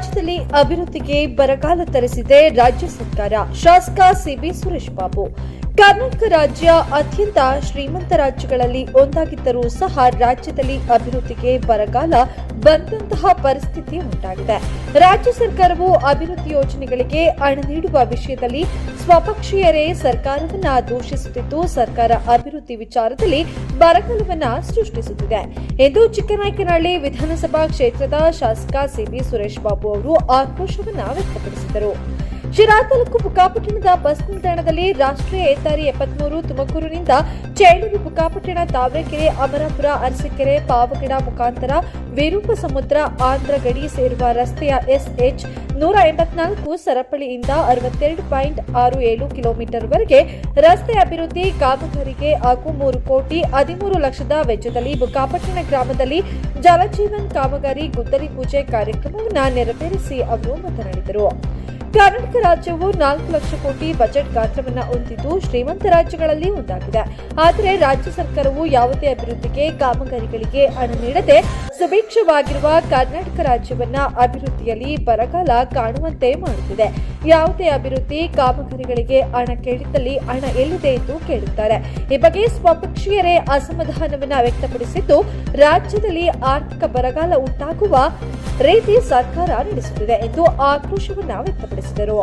ರಾಜ್ಯದಲ್ಲಿ ಅಭಿವೃದ್ಧಿಗೆ ಬರಗಾಲ ತರಿಸಿದೆ ರಾಜ್ಯ ಸರ್ಕಾರ. ಶಾಸಕ ಸಿಬಿ ಸುರೇಶ್ ಬಾಬು. ಕರ್ನಾಟಕ ರಾಜ್ಯ ಅತ್ಯಂತ ಶ್ರೀಮಂತ ರಾಜ್ಯಗಳಲ್ಲಿ ಒಂದಾಗಿದ್ದರೂ ಸಹ ರಾಜ್ಯದಲ್ಲಿ ಅಭಿವೃದ್ಧಿಗೆ ಬರಗಾಲ ಬಂದಂತಹ ಪರಿಸ್ಥಿತಿ ಉಂಟಾಗಿದೆ. ರಾಜ್ಯ ಸರ್ಕಾರವು ಅಭಿವೃದ್ಧಿ ಯೋಜನೆಗಳಿಗೆ ಹಣ ನೀಡುವ ವಿಷಯದಲ್ಲಿ ಸ್ವಪಕ್ಷೀಯರೇ ಸರ್ಕಾರವನ್ನ ದೂಷಿಸುತ್ತಿದ್ದು, ಸರ್ಕಾರ ಅಭಿವೃದ್ಧಿ ವಿಚಾರದಲ್ಲಿ ಬರಗಾಲವನ್ನ ಸೃಷ್ಟಿಸುತ್ತಿದೆ. ಎಂದು ಚಿಕ್ಕನಾಯಕನಹಳ್ಳಿ ವಿಧಾನಸಭಾ ಕ್ಷೇತ್ರದ ಶಾಸಕ ಸಿಬಿ ಸುರೇಶ್ ಬಾಬು ಅವರು ಆಕ್ರೋಶವನ್ನ ವ್ಯಕ್ತಪಡಿಸಿದರು. ಶಿರಾ ತಾಲೂಕು ಬುಕ್ಕಾಪಟ್ಟಣದ ಬಸ್ ನಿಲ್ದಾಣದಲ್ಲಿ ರಾಷ್ಟ್ರೀಯ ಹೆದ್ದಾರಿ ಎಪ್ಪತ್ಮೂರು ತುಮಕೂರಿನಿಂದ ಚೇಳೂರು ಬುಕ್ಕಾಪಟ್ಟಣ ತಾವರೆಕೆರೆ ಅಮರಾಪುರ ಅರಸೀಕೆರೆ ಪಾವಗಡ ಮುಖಾಂತರ ವಿರೂಪ ಸಮುದ್ರ ಆಂಧ್ರ ಗಡಿ ಸೇರುವ ರಸ್ತೆಯ ಎಸ್ಎಚ್ ನೂರ ಎಂಬತ್ನಾಲ್ಕು ಸರಪಳಿಯಿಂದ ಅರವತ್ತೆರಡು ಪಾಯಿಂಟ್ ಆರು ಏಳು ಕಿಲೋಮೀಟರ್ವರೆಗೆ ರಸ್ತೆ ಅಭಿವೃದ್ಧಿ ಕಾಮಗಾರಿಗೆ ಹಾಗೂ ಮೂರು ಕೋಟಿ ಹದಿಮೂರು ಲಕ್ಷದ ವೆಚ್ಚದಲ್ಲಿ ಬುಕ್ಕಾಪಟ್ಟಣ ಗ್ರಾಮದಲ್ಲಿ ಜಲಜೀವನ್ ಕಾಮಗಾರಿ ಗುದ್ದಲಿ ಪೂಜೆ ಕಾರ್ಯಕ್ರಮವನ್ನು ನೆರವೇರಿಸಿ ಅವರು ಮಾತನಾಡಿದರು. ಕರ್ನಾಟಕ ರಾಜ್ಯವು ನಾಲ್ಕು ಲಕ್ಷ ಕೋಟಿ ಬಜೆಟ್ ಗಾತ್ರವನ್ನು ಹೊಂದಿದ್ದು ಶ್ರೀಮಂತ ರಾಜ್ಯಗಳಲ್ಲಿ ಒಂದಾಗಿದೆ. ಆದರೆ ರಾಜ್ಯ ಸರ್ಕಾರವು ಯಾವುದೇ ಅಭಿವೃದ್ಧಿಗೆ ಕಾಮಗಾರಿಗಳಿಗೆ ಹಣ ನೀಡದೆ ಸುಭಿಕ್ಷವಾಗಿರುವ ಕರ್ನಾಟಕ ರಾಜ್ಯವನ್ನ ಅಭಿವೃದ್ಧಿಯಲ್ಲಿ ಬರಗಾಲ ಕಾಣುವಂತೆ ಮಾಡುತ್ತಿದೆ. ಯಾವುದೇ ಅಭಿವೃದ್ಧಿ ಕಾಮಗಾರಿಗಳಿಗೆ ಹಣ ಕೇಳಿದ್ದಲ್ಲಿ ಹಣ ಎಲ್ಲಿದೆ ಎಂದು ಕೇಳುತ್ತಾರೆ. ಈ ಬಗ್ಗೆ ಸ್ವಪಕ್ಷೀಯರೇ ಅಸಮಾಧಾನವನ್ನ ವ್ಯಕ್ತಪಡಿಸಿದ್ದು, ರಾಜ್ಯದಲ್ಲಿ ಆರ್ಥಿಕ ಬರಗಾಲ ಉಂಟಾಗುವ ರೀತಿ ಸರ್ಕಾರ ನಡೆಸುತ್ತಿದೆ ಎಂದು ಆಕ್ರೋಶವನ್ನ ವ್ಯಕ್ತಪಡಿಸಿದರು.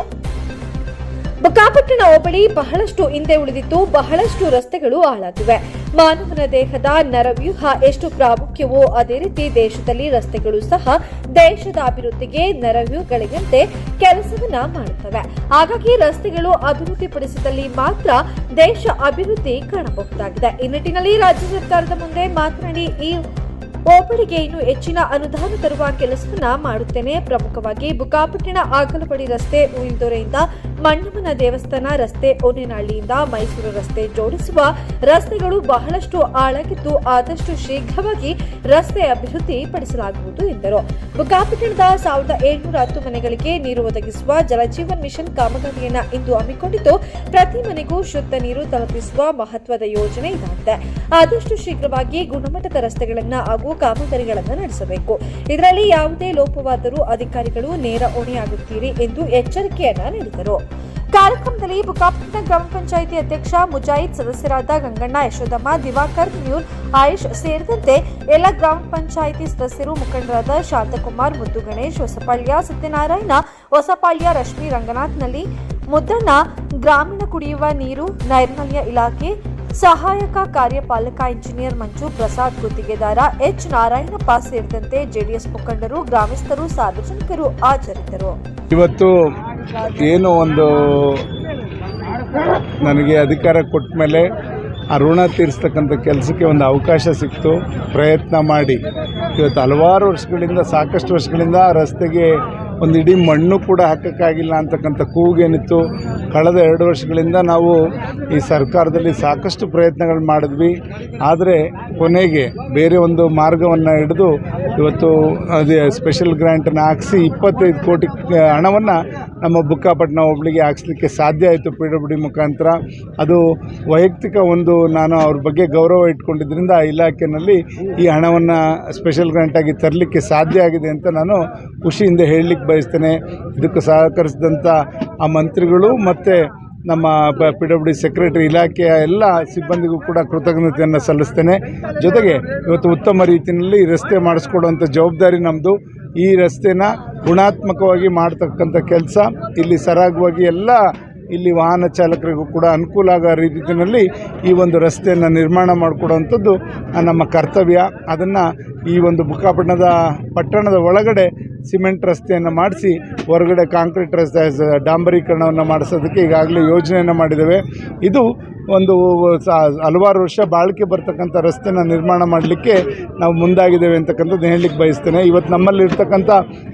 ಬುಕ್ಕಾಪಟ್ಟಣ ಹೋಬಳಿ ಬಹಳಷ್ಟು ಹಿಂದೆ ಉಳಿದಿದ್ದು ಬಹಳಷ್ಟು ರಸ್ತೆಗಳು ಹಾಳಾಗಿವೆ. ಮಾನವನ ದೇಹದ ನರವ್ಯೂಹ ಎಷ್ಟು ಪ್ರಾಮುಖ್ಯವೋ ಅದೇ ರೀತಿ ದೇಶದಲ್ಲಿ ರಸ್ತೆಗಳು ಸಹ ದೇಶದ ಅಭಿವೃದ್ಧಿಗೆ ನರವ್ಯೂಹಗಳಿಗಂತೆ ಕೆಲಸವನ್ನ ಮಾಡುತ್ತವೆ. ಹಾಗಾಗಿ ರಸ್ತೆಗಳು ಅಭಿವೃದ್ಧಿಪಡಿಸಿದಲ್ಲಿ ಮಾತ್ರ ದೇಶ ಅಭಿವೃದ್ಧಿ ಕಾಣಬಹುದಾಗಿದೆ. ಈ ನಿಟ್ಟಿನಲ್ಲಿ ರಾಜ್ಯ ಸರ್ಕಾರದ ಮುಂದೆ ಮಾತನಾಡಿ ಈ ಹೋಬಳಿಗೆ ಇನ್ನು ಹೆಚ್ಚಿನ ಅನುದಾನ ತರುವ ಕೆಲಸವನ್ನ ಮಾಡುತ್ತೇನೆ. ಪ್ರಮುಖವಾಗಿ ಬುಕಾಪಟ್ಟಣ ಆಗಲಬಡಿ ರಸ್ತೆ ಉಯಿಲ್ದೊರೆಯಿಂದ ಮಣ್ಣಮ್ಮನ ದೇವಸ್ಥಾನ ರಸ್ತೆ ಓನೇನಹಳ್ಳಿಯಿಂದ ಮೈಸೂರು ರಸ್ತೆ ಜೋಡಿಸುವ ರಸ್ತೆಗಳು ಬಹಳಷ್ಟು ಹಾಳಾಗಿದ್ದು ಆದಷ್ಟು ಶೀಘ್ರವಾಗಿ ರಸ್ತೆ ಅಭಿವೃದ್ಧಿ ಪಡಿಸಲಾಗುವುದು ಎಂದರು. ಬುಕಾಪಟ್ಟಣದ ಸಾವಿರದ ಏಳ್ನೂರ ಹತ್ತು ಮನೆಗಳಿಗೆ ನೀರು ಒದಗಿಸುವ ಜಲಜೀವನ್ ಮಿಷನ್ ಕಾಮಗಾರಿಯನ್ನು ಇಂದು ಹಮ್ಮಿಕೊಂಡಿದ್ದು, ಪ್ರತಿ ಮನೆಗೂ ಶುದ್ಧ ನೀರು ತಲುಪಿಸುವ ಮಹತ್ವದ ಯೋಜನೆ ಇದಾಗಿದೆ. ಆದಷ್ಟು ಶೀಘ್ರವಾಗಿ ಗುಣಮಟ್ಟದ ರಸ್ತೆಗಳನ್ನು ಹಾಗೂ ಕಾಮಗಾರಿಗಳನ್ನು ನಡೆಸಬೇಕು. ಇದರಲ್ಲಿ ಯಾವುದೇ ಲೋಪವಾದರೂ ಅಧಿಕಾರಿಗಳು ನೇರ ಹೊಣೆಯಾಗುತ್ತೀರಿ ಎಂದು ಎಚ್ಚರಿಕೆಯನ್ನ ನೀಡಿದರು. ಕಾರ್ಯಕ್ರಮದಲ್ಲಿ ಬುಕಾಪಟ್ಟಣ ಗ್ರಾಮ ಪಂಚಾಯಿತಿ ಅಧ್ಯಕ್ಷ ಮುಜಾಯಿದ್ ಸದಸ್ಯರಾದ ಗಂಗಣ್ಣ, ಯಶೋದಮ್ಮ, ದಿವಾಕರ್ ಮ್ಯೂಲ್ ಆಯುಷ್ ಸೇರಿದಂತೆ ಎಲ್ಲ ಗ್ರಾಮ ಪಂಚಾಯಿತಿ ಸದಸ್ಯರು ಮುಖಂಡರಾದ ಶಾಂತಕುಮಾರ್, ಮುದ್ದು ಗಣೇಶ್, ಹೊಸಪಾಳ್ಯ, ಸತ್ಯನಾರಾಯಣ, ಹೊಸಪಾಳ್ಯ, ರಶ್ಮಿ ರಂಗನಾಥ್ನಲ್ಲಿ ಮುದ್ದಣ್ಣ, ಗ್ರಾಮೀಣ ಕುಡಿಯುವ ನೀರು, ನೈರ್ಮಲ್ಯ ಇಲಾಖೆ ಸಹಾಯಕ ಕಾರ್ಯಪಾಲಕ ಇಂಜಿನಿಯರ್ ಮಂಜು ಪ್ರಸಾದ್ ಗುತ್ತಿಗೆದಾರ ಎಚ್ ನಾರಾಯಣಪ್ಪ ಸೇರಿದಂತೆ ಜೆಡಿಎಸ್ ಮುಖಂಡರು, ಗ್ರಾಮಸ್ಥರು, ಸಾರ್ವಜನಿಕರು ಹಾಜರಿದ್ದರು. ಇವತ್ತು ಏನು ಒಂದು ನನಗೆ ಅಧಿಕಾರ ಕೊಟ್ಟ ಮೇಲೆ ಆ ಋಣ ತೀರಿಸ್ತಕ್ಕಂಥ ಕೆಲಸಕ್ಕೆ ಒಂದು ಅವಕಾಶ ಸಿಕ್ತು. ಪ್ರಯತ್ನ ಮಾಡಿ. ಇವತ್ತು ಹಲವಾರು ವರ್ಷಗಳಿಂದ, ಸಾಕಷ್ಟು ವರ್ಷಗಳಿಂದ ರಸ್ತೆಗೆ ಒಂದು ಇಡೀ ಮಣ್ಣು ಕೂಡ ಹಾಕೋಕ್ಕಾಗಿಲ್ಲ ಅಂತಕ್ಕಂಥ ಕೂಗೇನಿತ್ತು. ಕಳೆದ ಎರಡು ವರ್ಷಗಳಿಂದ ನಾವು ಈ ಸರ್ಕಾರದಲ್ಲಿ ಸಾಕಷ್ಟು ಪ್ರಯತ್ನಗಳು ಮಾಡಿದ್ವಿ. ಆದರೆ ಕೊನೆಗೆ ಬೇರೆ ಒಂದು ಮಾರ್ಗವನ್ನು ಹಿಡಿದು ಇವತ್ತು ಅದೇ ಸ್ಪೆಷಲ್ ಗ್ರ್ಯಾಂಟನ್ನು ಹಾಕಿಸಿ ಇಪ್ಪತ್ತೈದು ಕೋಟಿ ಹಣವನ್ನು ನಮ್ಮ ಬುಕ್ಕಾಪಟ್ಟಣ ಒಬ್ಬಳಿಗೆ ಹಾಕ್ಸ್ಲಿಕ್ಕೆ ಸಾಧ್ಯ ಆಯಿತು ಪಿ ಡಬ್ಲ್ಯೂ ಡಿ ಮುಖಾಂತರ. ಅದು ವೈಯಕ್ತಿಕ ಒಂದು ನಾನು ಅವ್ರ ಬಗ್ಗೆ ಗೌರವ ಇಟ್ಕೊಂಡಿದ್ದರಿಂದ ಇಲಾಖೆಯಲ್ಲಿ ಈ ಹಣವನ್ನು ಸ್ಪೆಷಲ್ ಗ್ರ್ಯಾಂಟಾಗಿ ತರಲಿಕ್ಕೆ ಸಾಧ್ಯ ಆಗಿದೆ ಅಂತ ನಾನು ಖುಷಿಯಿಂದ ಹೇಳಲಿಕ್ಕೆ ಬಯಸ್ತೇನೆ. ಇದಕ್ಕೆ ಸಹಕರಿಸಿದಂಥ ಆ ಮಂತ್ರಿಗಳು ಮತ್ತು ನಮ್ಮ ಪಿ ಡಬ್ಲ್ಯೂ ಡಿ ಸೆಕ್ರೆಟರಿ ಇಲಾಖೆಯ ಎಲ್ಲ ಸಿಬ್ಬಂದಿಗೂ ಕೂಡ ಕೃತಜ್ಞತೆಯನ್ನು ಸಲ್ಲಿಸ್ತೇನೆ. ಜೊತೆಗೆ ಇವತ್ತು ಉತ್ತಮ ರೀತಿಯಲ್ಲಿ ರಸ್ತೆ ಮಾಡಿಸ್ಕೊಡುವಂಥ ಜವಾಬ್ದಾರಿ ನಮ್ಮದು ಈ ರಸ್ತೆನ ಗುಣಾತ್ಮಕವಾಗಿ ಮಾಡ್ತಕ್ಕಂಥ ಕೆಲಸ. ಇಲ್ಲಿ ಸರಾಗವಾಗಿ ಎಲ್ಲ ಇಲ್ಲಿ ವಾಹನ ಚಾಲಕರಿಗೂ ಕೂಡ ಅನುಕೂಲ ಆಗೋ ರೀತಿಯಲ್ಲಿ ಈ ಒಂದು ರಸ್ತೆಯನ್ನು ನಿರ್ಮಾಣ ಮಾಡಿಕೊಡುವಂಥದ್ದು ನಮ್ಮ ಕರ್ತವ್ಯ. ಅದನ್ನು ಈ ಒಂದು ಬುಕ್ಕಾಪಟ್ಟಣದ ಪಟ್ಟಣದ ಒಳಗಡೆ ಸಿಮೆಂಟ್ ರಸ್ತೆಯನ್ನು ಮಾಡಿಸಿ ಹೊರಗಡೆ ಕಾಂಕ್ರೀಟ್ ರಸ್ತೆ ಡಾಂಬರೀಕರಣವನ್ನು ಮಾಡಿಸೋದಕ್ಕೆ ಈಗಾಗಲೇ ಯೋಜನೆಯನ್ನು ಮಾಡಿದ್ದೇವೆ. ಇದು ಒಂದು ಹಲವಾರು ವರ್ಷ ಬಾಳಿಕೆ ಬರ್ತಕ್ಕಂಥ ರಸ್ತೆನ ನಿರ್ಮಾಣ ಮಾಡಲಿಕ್ಕೆ ನಾವು ಮುಂದಾಗಿದ್ದೇವೆ ಅಂತಕ್ಕಂಥದ್ದು ಹೇಳಲಿಕ್ಕೆ ಬಯಸ್ತೇನೆ. ಇವತ್ತು ನಮ್ಮಲ್ಲಿ ಇರ್ತಕ್ಕಂಥ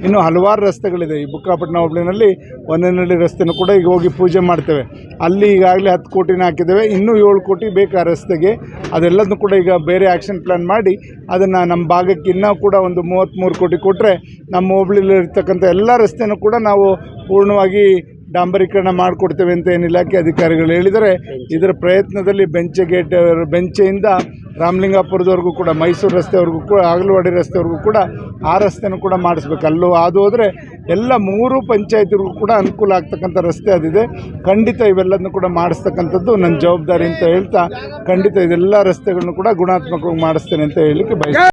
ಇನ್ನೂ ಹಲವಾರು ರಸ್ತೆಗಳಿದೆ. ಈ ಬುಕ್ಕಾಪಟ್ಟಣ ಹೋಬಳಿನಲ್ಲಿ ಒಂದನಹಳ್ಳಿ ರಸ್ತೆನೂ ಕೂಡ ಈಗ ಹೋಗಿ ಪೂಜೆ ಮಾಡ್ತೇವೆ. ಅಲ್ಲಿ ಈಗಾಗಲೇ ಹತ್ತು ಕೋಟಿನ ಹಾಕಿದ್ದೇವೆ. ಇನ್ನೂ ಏಳು ಕೋಟಿ ಬೇಕು ಆ ರಸ್ತೆಗೆ. ಅದೆಲ್ಲದನ್ನು ಕೂಡ ಈಗ ಬೇರೆ ಆ್ಯಕ್ಷನ್ ಪ್ಲ್ಯಾನ್ ಮಾಡಿ ಅದನ್ನು ನಮ್ಮ ಭಾಗಕ್ಕೆ ಇನ್ನೂ ಕೂಡ ಒಂದು ಮೂವತ್ತ್ಮೂರು ಕೋಟಿ ಕೊಟ್ಟರೆ ನಮ್ಮ ಹುಬ್ಳಿಲಿರ್ತಕ್ಕಂಥ ಎಲ್ಲ ರಸ್ತೆನೂ ಕೂಡ ನಾವು ಪೂರ್ಣವಾಗಿ ಡಾಂಬರೀಕರಣ ಮಾಡಿಕೊಡ್ತೇವೆ ಅಂತ ಏನು ಇಲಾಖೆ ಅಧಿಕಾರಿಗಳು ಹೇಳಿದರೆ ಇದರ ಪ್ರಯತ್ನದಲ್ಲಿ ಬೆಂಚೆ ಗೇಟ್ ಬೆಂಚೆಯಿಂದ ರಾಮಲಿಂಗಾಪುರದವರೆಗೂ ಕೂಡ, ಮೈಸೂರು ರಸ್ತೆವರೆಗೂ ಕೂಡ ಆಗಲವಾಡಿ ರಸ್ತೆವರೆಗೂ ಕೂಡ ಆ ರಸ್ತೆನೂ ಕೂಡ ಮಾಡಿಸ್ಬೇಕು. ಅಲ್ಲೂ ಅದು ಹೋದರೆ ಎಲ್ಲ ಮೂರು ಪಂಚಾಯತಿಗೂ ಕೂಡ ಅನುಕೂಲ ಆಗ್ತಕ್ಕಂಥ ರಸ್ತೆ ಅದಿದೆ. ಖಂಡಿತ ಇವೆಲ್ಲದನ್ನು ಕೂಡ ಮಾಡಿಸ್ತಕ್ಕಂಥದ್ದು ನನ್ನ ಜವಾಬ್ದಾರಿ ಅಂತ ಹೇಳ್ತಾ ಖಂಡಿತ ಇದೆಲ್ಲ ರಸ್ತೆಗಳನ್ನು ಕೂಡ ಗುಣಾತ್ಮಕವಾಗಿ ಮಾಡಿಸ್ತೇನೆ ಅಂತ ಹೇಳಲಿಕ್ಕೆ ಬಯಸ್ತೇನೆ.